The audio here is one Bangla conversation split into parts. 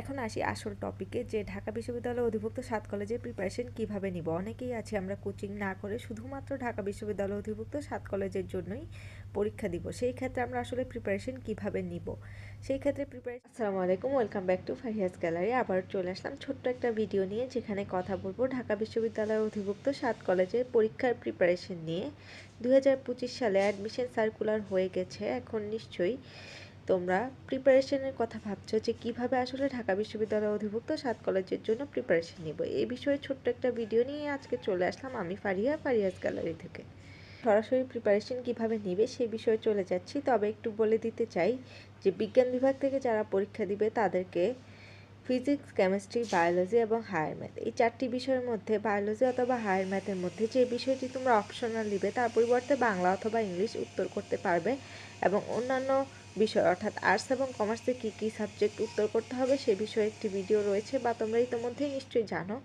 এখন আসি আসল টপিকে যে ঢাকা বিশ্ববিদ্যালয় অধিভুক্ত সাত কলেজের প্রিপারেশন কীভাবে নিব? অনেকেই আছে আমরা কোচিং না করে শুধুমাত্র ঢাকা বিশ্ববিদ্যালয় অধিভুক্ত সাত কলেজের জন্যই পরীক্ষা দিব। সেই ক্ষেত্রে আমরা আসলে প্রিপারেশন কীভাবে নিব? সেই ক্ষেত্রে প্রিপারেশন আসসালামু আলাইকুম welcome back to Fariya's gallery আবার চলে আসলাম ছোট্ট একটা ভিডিও নিয়ে, যেখানে কথা বলব ঢাকা বিশ্ববিদ্যালয়ের অধিভুক্ত সাত কলেজের পরীক্ষার প্রিপারেশন নিয়ে। দু হাজার পঁচিশ সালে অ্যাডমিশন সার্কুলার হয়ে গেছে, এখন নিশ্চয়ই তোমরা প্রিপারেশনের কথা ভাবছ যে কীভাবে আসলে ঢাকা বিশ্ববিদ্যালয় অধিভুক্ত সাত কলেজের জন্য প্রিপারেশন নিব? এই বিষয়ে ছোট্ট একটা ভিডিও নিয়ে আজকে চলে আসলাম আমি ফারিয়া ফারিয়াস গ্যালারি থেকে। সরাসরি প্রিপারেশন কীভাবে নিবে সেই বিষয়ে চলে যাচ্ছি, তবে একটু বলে দিতে চাই যে বিজ্ঞান বিভাগ থেকে যারা পরীক্ষা দিবে তাদেরকে ফিজিক্স কেমিস্ট্রি বায়োলজি এবং হায়ার ম্যাথ এই চারটি বিষয়ের মধ্যে বায়োলজি অথবা হায়ার ম্যাথের মধ্যে যে বিষয়টি তোমরা অপশনাল নিবে তার পরিবর্তে বাংলা অথবা ইংলিশ উত্তর করতে পারবে এবং অন্যান্য বিষয় অর্থাৎ আর্টস এবং কমার্সে কী কী সাবজেক্ট উত্তর করতে হবে সে বিষয়ে একটি ভিডিও রয়েছে বা তোমরা ইতিমধ্যেই নিশ্চয়ই জানো।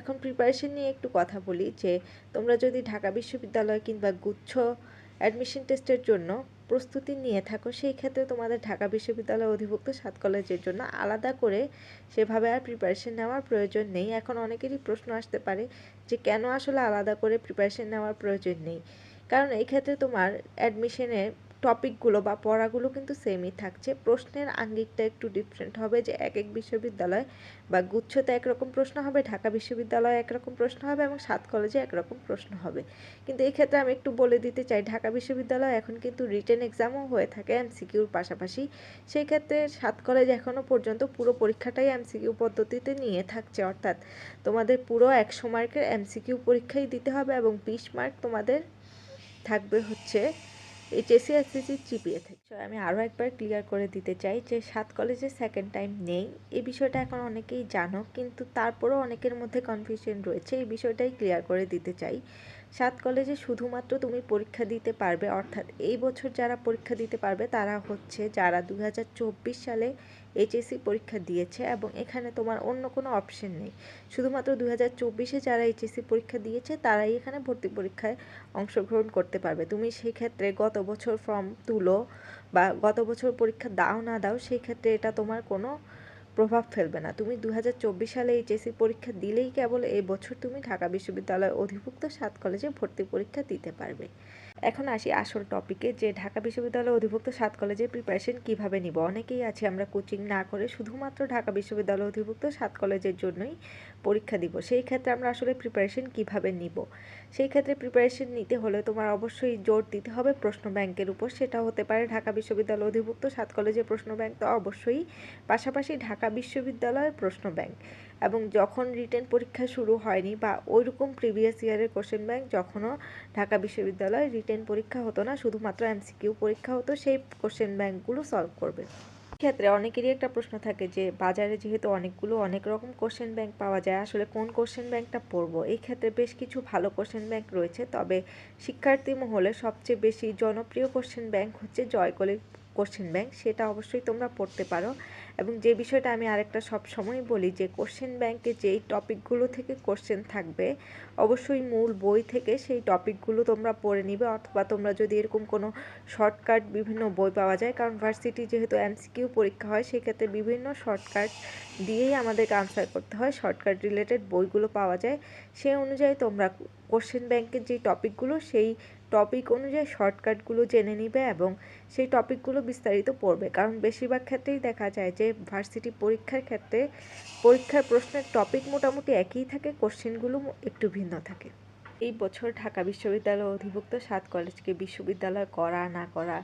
এখন প্রিপারেশন নিয়ে একটু কথা বলি যে, তোমরা যদি ঢাকা বিশ্ববিদ্যালয় কিংবা গুচ্ছ অ্যাডমিশন টেস্টের জন্য প্রস্তুতি নিয়ে থাকো, সেই ক্ষেত্রে তোমাদের ঢাকা বিশ্ববিদ্যালয় অধিভুক্ত সাত কলেজের জন্য আলাদা করে সেভাবে আর প্রিপারেশন নেওয়ার প্রয়োজন নেই। এখন অনেকেরই প্রশ্ন আসতে পারে যে, কেন আসলে আলাদা করে প্রিপারেশন নেওয়ার প্রয়োজন নেই? কারণ এই ক্ষেত্রে তোমার অ্যাডমিশনে টপিকগুলো বা পড়াগুলো কিন্তু সেমই থাকছে। প্রশ্নের আঙ্গিকটা একটু ডিফারেন্ট হবে যে এক এক বিশ্ববিদ্যালয় বা গুচ্ছতে একরকম প্রশ্ন হবে, ঢাকা বিশ্ববিদ্যালয়ে একরকম প্রশ্ন হবে এবং সাত কলেজে একরকম প্রশ্ন হবে। কিন্তু এই ক্ষেত্রে আমি একটু বলে দিতে চাই, ঢাকা বিশ্ববিদ্যালয় এখন কিন্তু রিটেন এক্সামও হয়ে থাকে এমসিকিউর পাশাপাশি। সেই ক্ষেত্রে সাত কলেজ এখনও পর্যন্ত পুরো পরীক্ষাটাই এমসিকিউ পদ্ধতিতে নিয়ে থাকছে। অর্থাৎ তোমাদের পুরো একশো মার্কের এমসিকিউ পরীক্ষাই দিতে হবে এবং বিশ মার্ক তোমাদের থাকবে হচ্ছে এইচএসসি এসএসসি চিপিয়ে থেকে। আমি আরও একবার ক্লিয়ার করে দিতে চাই যে, সাত কলেজে সেকেন্ড টাইম নেই। এই বিষয়টা এখন অনেকেই জানো, কিন্তু তারপরেও অনেকের মধ্যে কনফিউশন রয়েছে। এই বিষয়টাই ক্লিয়ার করে দিতে চাই। সাত কলেজে শুধুমাত্র তুমি পরীক্ষা দিতে পারবে, অর্থাৎ এই বছর যারা পরীক্ষা দিতে পারবে তারা হচ্ছে যারা দু হাজার চব্বিশ সালে এইচএসসি পরীক্ষা দিয়েছে এবং এখানে তোমার অন্য কোনো অপশন নেই। শুধুমাত্র দু হাজার চব্বিশে যারা এইচএসসি পরীক্ষা দিয়েছে তারাই এখানে ভর্তি পরীক্ষায় অংশগ্রহণ করতে পারবে। তুমি সেই ক্ষেত্রে গত বছর ফর্ম তুলো বা গত বছর পরীক্ষা দাও না দাও সেই ক্ষেত্রে এটা তোমার কোনো প্রভাব ফেলবে না। তুমি দু হাজার চব্বিশ সালে এইচএসসি পরীক্ষা দিলেই কেবল এবছর বছর তুমি ঢাকা বিশ্ববিদ্যালয় অধিভুক্ত সাত কলেজে ভর্তি পরীক্ষা দিতে পারবে। এখন আসি আসল টপিকে যে ঢাকা বিশ্ববিদ্যালয় অধিভুক্ত সাত কলেজের প্রিপারেশন কীভাবে নিব? অনেকেই আছে, আমরা কোচিং না করে শুধুমাত্র ঢাকা বিশ্ববিদ্যালয় অধিভুক্ত সাত কলেজের জন্যই পরীক্ষা দিব। সেই ক্ষেত্রে আমরা আসলে প্রিপারেশন কীভাবে নিব? সেই ক্ষেত্রে প্রিপারেশন নিতে হলে তোমার অবশ্যই জোর দিতে হবে প্রশ্ন ব্যাংকের উপর। সেটা হতে পারে ঢাকা বিশ্ববিদ্যালয় অধিভুক্ত সাত কলেজের প্রশ্ন ব্যাংক, তো অবশ্যই। পাশাপাশি ঢাকা বিশ্ববিদ্যালয়ের প্রশ্ন ব্যাংক। এবং যখন রিটেন পরীক্ষা শুরু হয়নি বা ওইরকম প্রিভিয়াস ইয়ারের কোশ্চেন ব্যাংক যখনও ঢাকা বিশ্ববিদ্যালয়ে রিটেন পরীক্ষা হতো না, শুধুমাত্র এমসিকিউ পরীক্ষা হতো, সেই কোশ্চেন ব্যাংকগুলো সলভ করবে। ক্ষেত্রে অনেকেরই একটা প্রশ্ন থাকে যে, বাজারে যেহেতু অনেকগুলো অনেক রকম কোশ্চেন ব্যাংক পাওয়া যায়, আসলে কোন কোশ্চেন ব্যাংকটা পড়ব? এই ক্ষেত্রে বেশ কিছু ভালো কোশ্চেন ব্যাংক রয়েছে, তবে শিক্ষার্থী মহলে সবচেয়ে বেশি জনপ্রিয় কোশ্চেন ব্যাংক হচ্ছে জয়কলির কোশ্চেন ব্যাংক সেটা অবশ্যই তোমরা পড়তে পারো। এবং যে বিষয়টা আমি আরেকটা সব সময় বলি যে কোশ্চেন ব্যাংকে যেই টপিকগুলো থেকে কোশ্চেন থাকবে, অবশ্যই মূল বই থেকে সেই টপিকগুলো তোমরা পড়ে নিবে অথবা তোমরা যদি এরকম কোনো শর্টকাট বিভিন্ন বই পাওয়া যায়, কারণ ভার্সিটি যেহেতু এমসিকিউ পরীক্ষা হয়, সেক্ষেত্রে বিভিন্ন শর্টকাট দিয়েই আমাদেরকে আনসার করতে হয়। শর্টকাট রিলেটেড বইগুলো পাওয়া যায়, সেই অনুযায়ী তোমরা কোশ্চেন ব্যাংকের যে টপিকগুলো সেই টপিক অনুযায়ী শর্টকাটগুলো জেনে নিবে এবং সেই টপিকগুলো বিস্তারিত পড়বে। কারণ বেশিরভাগ ক্ষেত্রেই দেখা যায় যে ভার্সিটি পরীক্ষার ক্ষেত্রে পরীক্ষার প্রশ্নের টপিক মোটামুটি একই থাকে কোশ্চেনগুলো একটু ভিন্ন থাকে। এই বছর ঢাকা বিশ্ববিদ্যালয় অধিভুক্ত সাত কলেজকে বিশ্ববিদ্যালয় করা, না করা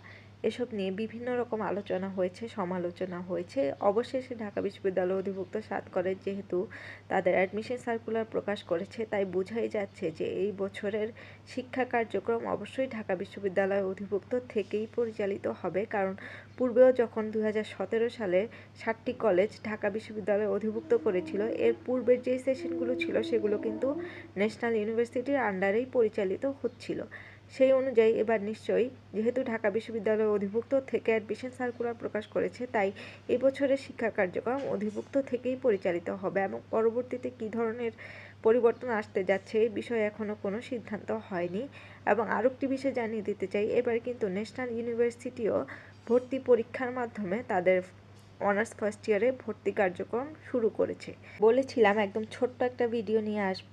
এসব নিয়ে বিভিন্ন রকম আলোচনা হয়েছে, সমালোচনা হয়েছে। অবশেষে ঢাকা বিশ্ববিদ্যালয় অধিভুক্ত সাত কলেজ যেহেতু তাদের অ্যাডমিশন সার্কুলার প্রকাশ করেছে, তাই বোঝাই যাচ্ছে যে এই বছরের শিক্ষা কার্যক্রম অবশ্যই ঢাকা বিশ্ববিদ্যালয় অধিভুক্ত থেকেই পরিচালিত হবে। কারণ পূর্বেও যখন দু হাজার সতেরো সালে ষাটটি কলেজ ঢাকা বিশ্ববিদ্যালয় অধিভুক্ত করেছিল, এর পূর্বের যে সেশনগুলো ছিল সেগুলো কিন্তু ন্যাশনাল ইউনিভার্সিটির আন্ডারেই পরিচালিত হচ্ছিল। সেই অনুযায়ী এবার নিশ্চয়ই, যেহেতু ঢাকা বিশ্ববিদ্যালয় অধিভুক্ত থেকে অ্যাডমিশন সার্কুলার প্রকাশ করেছে, তাই এবছরের শিক্ষা কার্যক্রম অধিভুক্ত থেকেই পরিচালিত হবে এবং পরবর্তীতে কী ধরনের পরিবর্তন আসতে যাচ্ছে এই বিষয়ে এখনও কোনো সিদ্ধান্ত হয়নি। এবং আরও একটি বিষয় জানিয়ে দিতে চাই, এবার কিন্তু ন্যাশনাল ইউনিভার্সিটিও ভর্তি পরীক্ষার মাধ্যমে তাদের অনার্স ফার্স্ট ইয়ারে ভর্তি কার্যক্রম শুরু করেছে। বলেছিলাম, একদম ছোট্ট একটা ভিডিও নিয়ে আসব।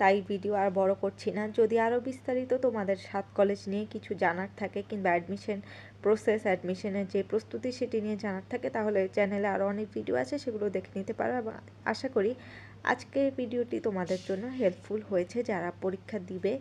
তাই ভিডিও আর বড় করছি না। যদি আরও বিস্তারিত তোমাদের সাত কলেজ নিয়ে কিছু জানার থাকে কিংবা অ্যাডমিশন প্রসেস অ্যাডমিশনের যে প্রস্তুতি সেটি নিয়ে জানার থাকে, তাহলে চ্যানেলে আরও অনেক ভিডিও আছে, সেগুলো দেখে নিতে পারো। এবং আশা করি আজকে ভিডিওটি তোমাদের জন্য হেল্পফুল হয়েছে। যারা পরীক্ষা দিবে